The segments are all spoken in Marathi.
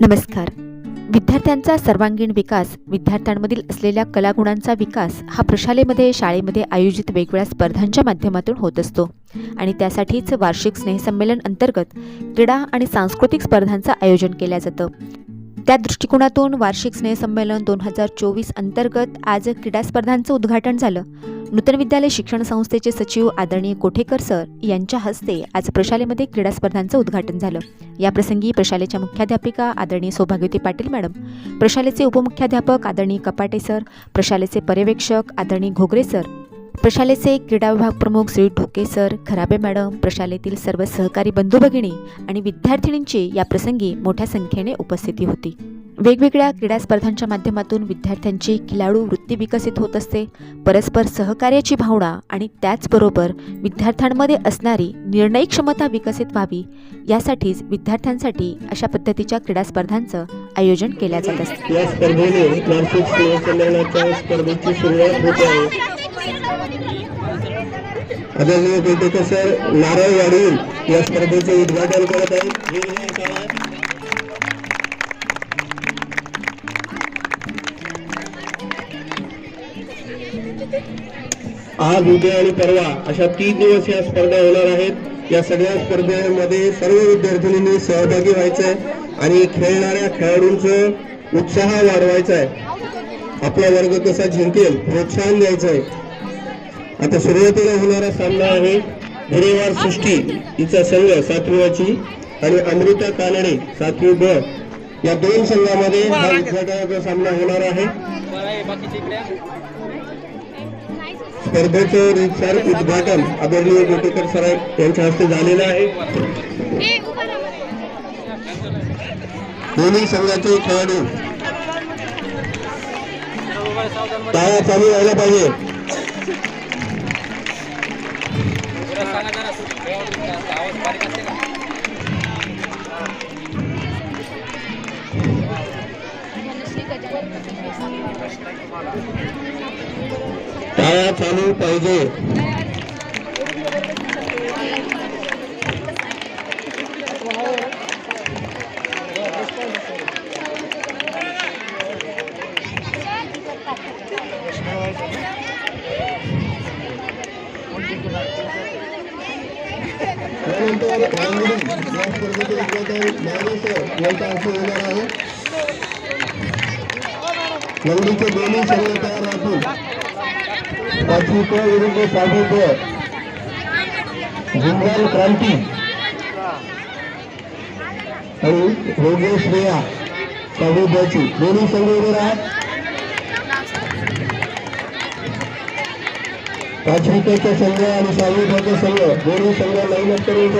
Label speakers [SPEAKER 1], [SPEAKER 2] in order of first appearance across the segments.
[SPEAKER 1] नमस्कार. विद्यार्थ्यांचा सर्वांगीण विकास विद्यार्थ्यांमधील असलेल्या कलागुणांचा विकास हा प्रशालेमध्ये शाळेमध्ये आयोजित वेगवेगळ्या स्पर्धांच्या माध्यमातून होत असतो. आणि त्यासाठीच वार्षिक स्नेहसंमेलन अंतर्गत क्रीडा आणि सांस्कृतिक स्पर्धांचं आयोजन केलं जातं. त्या दृष्टिकोनातून वार्षिक स्नेहसंमेलन दोन हजार चोवीस अंतर्गत आज क्रीडा स्पर्धांचं उद्घाटन झालं. नूतन विद्यालय शिक्षण संस्थेचे सचिव आदरणीय कोठेकर सर यांच्या हस्ते आज प्रशालेमध्ये क्रीडा स्पर्धांचं उद्घाटन झालं. याप्रसंगी प्रशालेच्या मुख्याध्यापिका आदरणीय सौभाग्यवती पाटील मॅडम प्रशालेचे उपमुख्याध्यापक आदरणीय कपाटे सर प्रशालेचे पर्यवेक्षक आदरणीय घोगरे सर प्रशालेचे क्रीडा विभाग प्रमुख श्री ढोके सर खराबे मॅडम प्रशालेतील सर्व सहकारी बंधू भगिनी आणि विद्यार्थिनींची या प्रसंगी मोठ्या संख्येने उपस्थिती होती. वेगवेगळ्या क्रीडा स्पर्धांच्या माध्यमातून विद्यार्थ्यांची खिलाडू वृत्ती विकसित होत असते परस्पर सहकार्याची भावना आणि त्याचबरोबर विद्यार्थ्यांमध्ये असणारी निर्णय क्षमता विकसित व्हावी यासाठीच विद्यार्थ्यांसाठी अशा पद्धतीच्या क्रीडा स्पर्धांचं आयोजन केल्या जात असते.
[SPEAKER 2] या स्पर्धेने स्पर्धेची सुरुवात होत आहे. आदरणीय या स्पर्धेचे उद्घाटन करत आहेत आज उद्या आणि परवा अशा तीन दिवस या स्पर्धा होणार आहेत. या सगळ्या स्पर्धेमध्ये सर्व विद्यार्थिनींनी सहभागी व्हायचं आहे आणि खेळणाऱ्या खेळाडूंचं उत्साह वाढवायचा आहे आपला वर्ग कसा जिंकेल प्रोत्साहन द्यायचं आहे आता सुरुवातीला होणारा सामना आहे हिरेवार सृष्टी हिचा संघ सातवीची आणि अमृता कानडे सातवी ब. या दोन संघामध्ये हा उद्घाटनाचा सामना होणार आहे. स्पर्धेचं रीतसर उद्घाटन आदरणीय गोटेकर सर यांच्या हस्ते झालेलं आहे. दोन्ही संघाचे खेळाडू टाळ्या चालू व्हायला पाहिजे. यांच्या हस्ते होणार आहे लंगडीचे दोन्ही सगळे तयार राहतील पाचवी विरुद्ध सहावी क क्रांती. आणि रोगे श्रेया सहावी ब दोन्ही संघ उभे राहत. संघ आणि सहावी ब संघ. दोन्ही संघ लाईन अप करून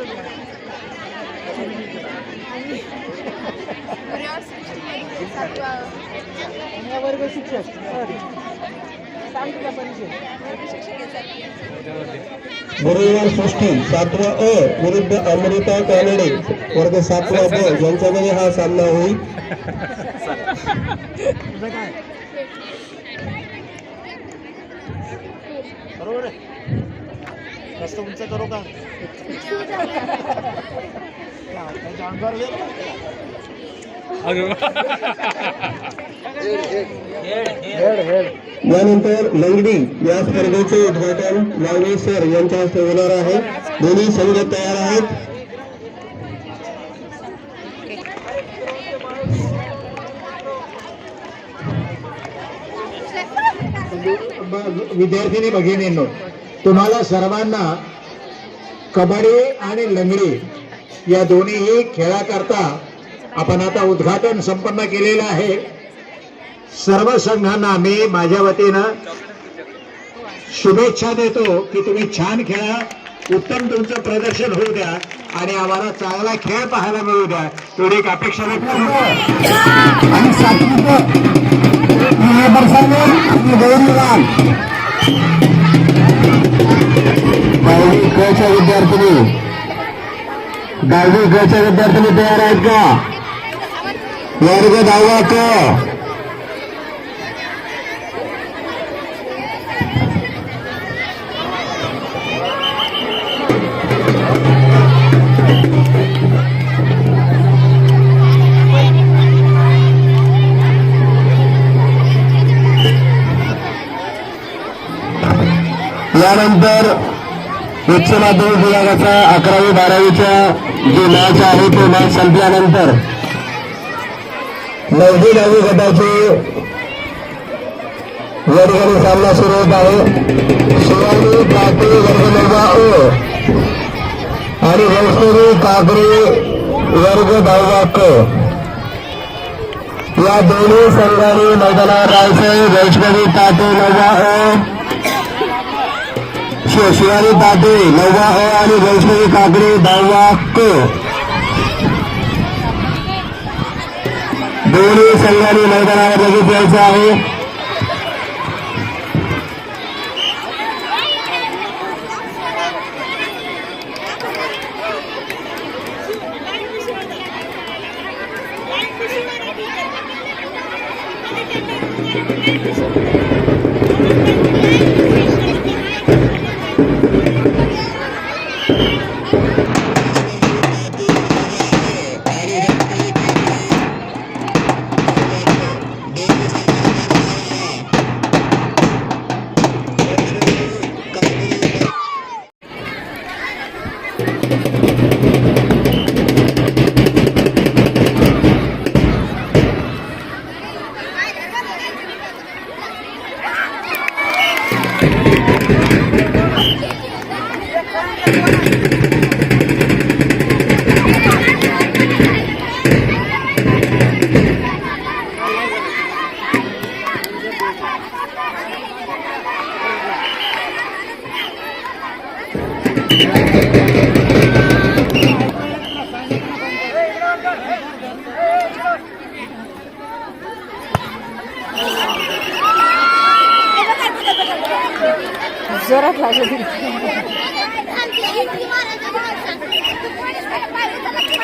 [SPEAKER 2] उभे राहा गुरुवार सृष्टी सातवा अ विरुद्ध अमृता कानडे. वर्ग सातवा ब यांच्यामध्ये हा सामना होईल.
[SPEAKER 3] बरोबर आहे. जास्त उंच करू का?
[SPEAKER 2] यानंतर लंगडी या स्पर्धेचे उद्घाटन लावणी सर यांच्या हस्ते होणार आहे. दोन्ही संघ तयार आहेत.
[SPEAKER 3] विद्यार्थिनी भगिनींनो तुम्हाला सर्वांना कबड्डी आणि लंगडी या दोन्हीही खेळाकरता आपण आता उद्घाटन संपन्न केलेलं आहे. सर्व संघांना मी माझ्या वतीनं शुभेच्छा देतो की तुम्ही छान खेळा उत्तम तुमचं प्रदर्शन होऊ द्या आणि आम्हाला चांगला खेळ पाहायला मिळू द्या. एवढी एक अपेक्षा आणि सात्विक गौरीलाल क च्या विद्यार्थिनी. दहावी क विद्यार्थिनी तयार आहेत का?
[SPEAKER 2] वर्ग दहावा क? यानंतर उच्च माध्यमिक विभागाचा अकरावी बारावीचा जे मॅच आहे तो मॅच संपल्यानंतर नववी नववी गटाचे वर्गणी सामना सुरू होत आहे. शिवानी पाटे वर्ग नववा ओ आणि वैष्णवी काकरे वर्ग दहावा क या दोन्ही संघाने मैदानावर राहायचं. वैष्णवी ताटे नववा ओ शिवानी ताटे नववा अ आणि वैष्णवी काकडे दहावा क दोन्ही संघांनी मैदानावर लगेच यायचं आहे Thank you.
[SPEAKER 4] जोरात लागली